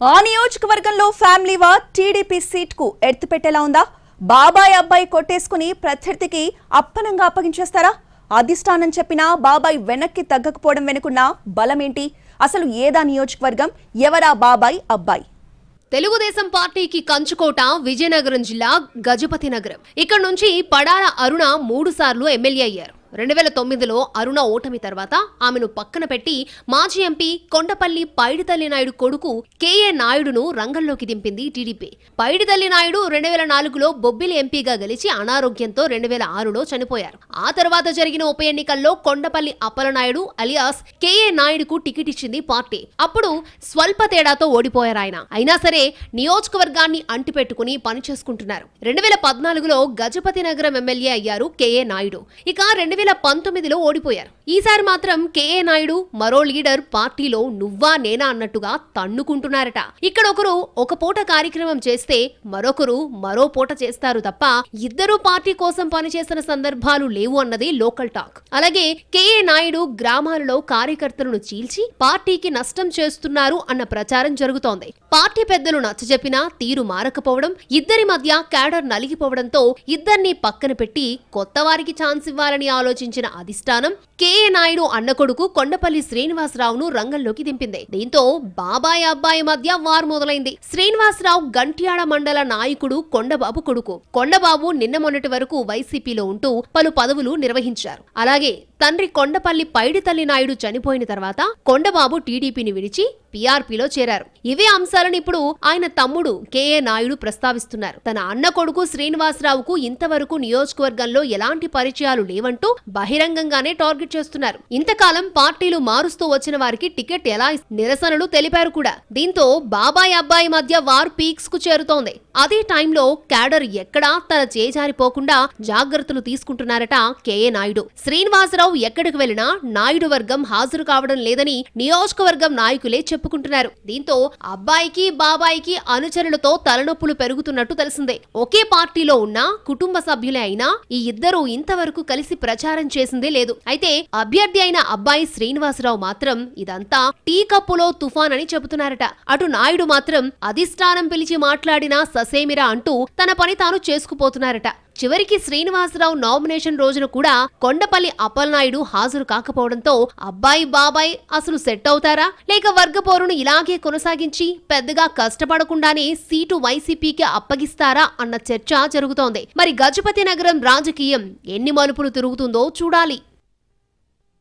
ఆ నియోజకవర్గంలో family war TDP సీట్కు ఎత్తుపెట్టేలా ఉందా? బాబాయ్ అబ్బాయి కొట్టేసుకుని ప్రత్యర్థికి అప్పనంగా అప్పగించేస్తారా? అధిష్టానం చెప్పినా బాబాయ్ వెనక్కి తగ్గకపోవడం వెనుకున్న బలమేంటి? అసలు ఏదా నియోజకవర్గం? ఎవరా బాబాయ్ అబ్బాయి? తెలుగుదేశం పార్టీకి కంచుకోట విజయనగరం జిల్లా గజపతి నగరం ఇక్కడ నుంచి పడాల అరుణ మూడు సార్లు ఎమ్మెల్యే అయ్యారు. రెండు వేల తొమ్మిదిలో అరుణ ఓటమి తర్వాత ఆమెను పక్కన పెట్టి మాజీ ఎంపీ కొండపల్లి పైడితల్లి నాయుడు కొడుకు కేఏ నాయుడును రంగంలోకి దింపింది టీడీపీ పైడితల్లి నాయుడు రెండు వేల నాలుగులో బొబ్బిలి ఎంపీగా గెలిచి అనారోగ్యంతో రెండు వేల ఆరులో చనిపోయారు. ఆ తర్వాత జరిగిన ఉప ఎన్నికల్లో కొండపల్లి అప్పలనాయుడు అలియాస్ కేఏ నాయుడుకు టికెట్ ఇచ్చింది పార్టీ. అప్పుడు స్వల్ప తేడాతో ఓడిపోయారు ఆయన. అయినా సరే నియోజకవర్గాన్ని అంటిపెట్టుకుని పని చేసుకుంటున్నారు రెండు వేల పద్నాలుగులో గజపతి నగరం ఎమ్మెల్యే అయ్యారు కేఏ నాయుడు. ఇక రెండు వేల పంతొమ్మిదిలో ఓడిపోయారు. ఈసారి మాత్రం కేఏ నాయుడు మరో లీడర్ పార్టీలో నువ్వా నేనా అన్నట్టుగా తన్నుకుంటున్నారట. ఇక్కడ ఒకరు ఒక పూట కార్యక్రమం చేస్తే మరొకరు మరో పూట చేస్తారు తప్ప ఇద్దరు పార్టీ కోసం పనిచేసిన సందర్భాలు లేవు అన్నది లోకల్ టాక్. అలాగే కేఏ నాయుడు గ్రామాలలో కార్యకర్తలను చీల్చి పార్టీకి నష్టం చేస్తున్నారు అన్న ప్రచారం జరుగుతోంది. పార్టీ పెద్దలు నచ్చజెప్పినా తీరు మారకపోవడం ఇద్దరి మధ్య క్యాడర్ నలిగిపోవడంతో ఇద్దరిని పక్కన పెట్టి కొత్త వారికి ఛాన్స్ ఇవ్వాలని ఆలోచన ఆలోచించిన అధిష్టానం కేఏ నాయుడు అన్న కొడుకు కొండపల్లి శ్రీనివాసరావును రంగంలోకి దింపింది. దీంతో బాబాయ్ అబ్బాయి మధ్య వార్ మొదలైంది. శ్రీనివాసరావు గంట్యాడ మండల నాయకుడు కొండబాబు కొడుకు. కొండబాబు నిన్న మొన్నటి వరకు వైసీపీలో ఉంటూ పలు పదవులు నిర్వహించారు. అలాగే తండ్రి కొండపల్లి పైడితల్లి నాయుడు చనిపోయిన తర్వాత కొండబాబు టీడీపీని విడిచి పీఆర్పీలో చేరారు. ఇవే అంశాలను ఇప్పుడు ఆయన తమ్ముడు కేఏ నాయుడు ప్రస్తావిస్తున్నారు. తన అన్న కొడుకు శ్రీనివాసరావుకు ఇంతవరకు నియోజకవర్గంలో ఎలాంటి పరిచయాలు లేవంటూ బహిరంగంగానే టార్గెట్ చేస్తున్నారు. ఇంతకాలం పార్టీలు మారుస్తూ వచ్చిన వారికి టికెట్ ఎలా నిరసనలు తెలిపారు కూడా. దీంతో బాబాయ్ అబ్బాయి మధ్య వార్ పీక్స్కు చేరుతోంది. అదే టైంలో క్యాడర్ ఎక్కడా తన చేజారిపోకుండా జాగ్రత్తలు తీసుకుంటున్నారట కేఏ నాయుడు. శ్రీనివాసరావు ఎక్కడికి వెళ్ళినా నాయుడు వర్గం హాజరు కావడం లేదని నియోజకవర్గం నాయకులే చెప్పుకుంటున్నారు. దీంతో అబ్బాయికి బాబాయికి అనుచరులతో తలనొప్పులు పెరుగుతున్నట్టు తెలిసిందే. ఒకే పార్టీలో ఉన్న కుటుంబ సభ్యులే అయినా ఈ ఇద్దరు ఇంతవరకు కలిసి ప్రచారం చేసిందే లేదు. అయితే అభ్యర్థి అయిన అబ్బాయి శ్రీనివాసరావు మాత్రం ఇదంతా టీ కప్పులో తుఫాన్ అని చెబుతున్నారట. అటు నాయుడు మాత్రం అధిష్టానం పిలిచి మాట్లాడినా ససేమిరా అంటూ తన పని తాను చేసుకుపోతున్నారట. చివరికి శ్రీనివాసరావు నామినేషన్ రోజున కూడా కొండపల్లి అప్పలనాయుడు హాజరు కాకపోవడంతో అబ్బాయి బాబాయ్ అసలు సెట్ అవుతారా? లేక వర్గపోరును ఇలాగే కొనసాగించి పెద్దగా కష్టపడకుండానే సీటు వైసీపీకి అప్పగిస్తారా అన్న చర్చ జరుగుతోంది. మరి గజపతి నగరం రాజకీయం ఎన్ని మలుపులు తిరుగుతుందో చూడాలి.